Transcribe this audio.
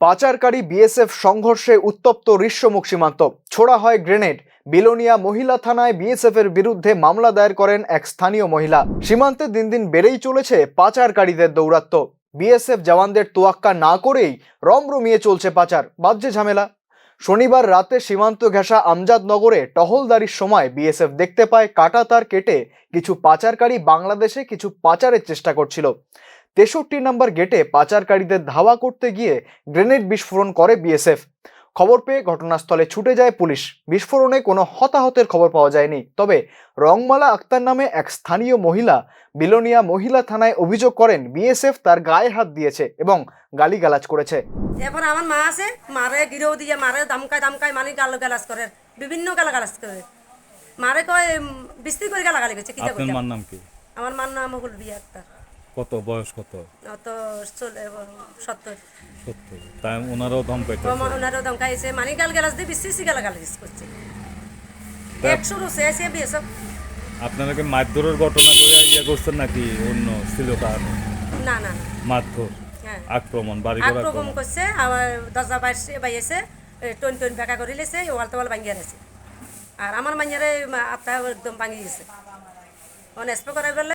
পাচারকারী বিএসএফ সংঘর্ষে উত্তপ্ত ঋষ্যমুখ সীমান্ত। ছোড়া হয় গ্রেনেড। বিলোনিয়া মহিলা থানায় বিএসএফ এর বিরুদ্ধে মামলা দায়ের করেন এক স্থানীয় মহিলা। সীমান্তে দিন দিন বেড়েই চলেছে পাচারকারীদের দৌরাত্ম্য। বিএসএফ জওয়ানদের তোয়াক্কা না করেই রমরমিয়ে চলছে পাচার। বাজ্যে ঝামেলা। শনিবার রাতে সীমান্ত ঘেঁষা আমজাদনগরে টহলদারির সময় বিএসএফ দেখতে পায় কাটাতার কেটে কিছু পাচারকারী বাংলাদেশে কিছু পাচারের চেষ্টা করছিল। তেষট্টি নম্বর গেটে পাচারকারীদের ধাওয়া করতে গিয়ে গ্রেনেড বিস্ফোরণ করে বিএসএফ। খবর পেয়ে ঘটনাস্থলে ছুটে যায় পুলিশ। বিস্ফোরণে কোনো হতাহতের খবর পাওয়া যায়নি। তবে রংমালা আক্তার নামে এক স্থানীয় মহিলা বিলোনিয়া মহিলা থানায় অভিযোগ করেন বিএসএফ তার গায়ে হাত দিয়েছে এবং গালিগালাজ করেছে। এরপর আমার মা আছে মারে গিরেও দিয়ে মারে দামকায় দামকায় মানে গাল গালাজ করে বিভিন্ন গালা গালাজ করে। মারে কয় বিস্তি করে গালা গালি করছে কিতা আপনার নাম কি? আমার মার নাম হল বিয়ে একটা কত বয়স কত? অত চলে সত্তর। সত্তর। তাই ওনারাও ধমকাইতে ওনারও দমকাইছে মানে গাল গালাজ দিয়ে বিস্তি গালা গালাজ করছে। একশো রুসে আছে বিয়ে সব আপনারা কি মারধরের ঘটনা করে ইয়ে করছেন নাকি অন্য ছিল না না মারধর? হ্যাঁ। আক্রমণ বাড়ি আক্রমণ করছে আবার দরজা বাইছে বাইয়েছে টন টন বেকা করে লেছে ওয়াল তোয়াল ভাঙিয়ে গেছে আর আমার মাইয়ারে আত্মা একদম ভাঙিয়ে গেছে করার বেলা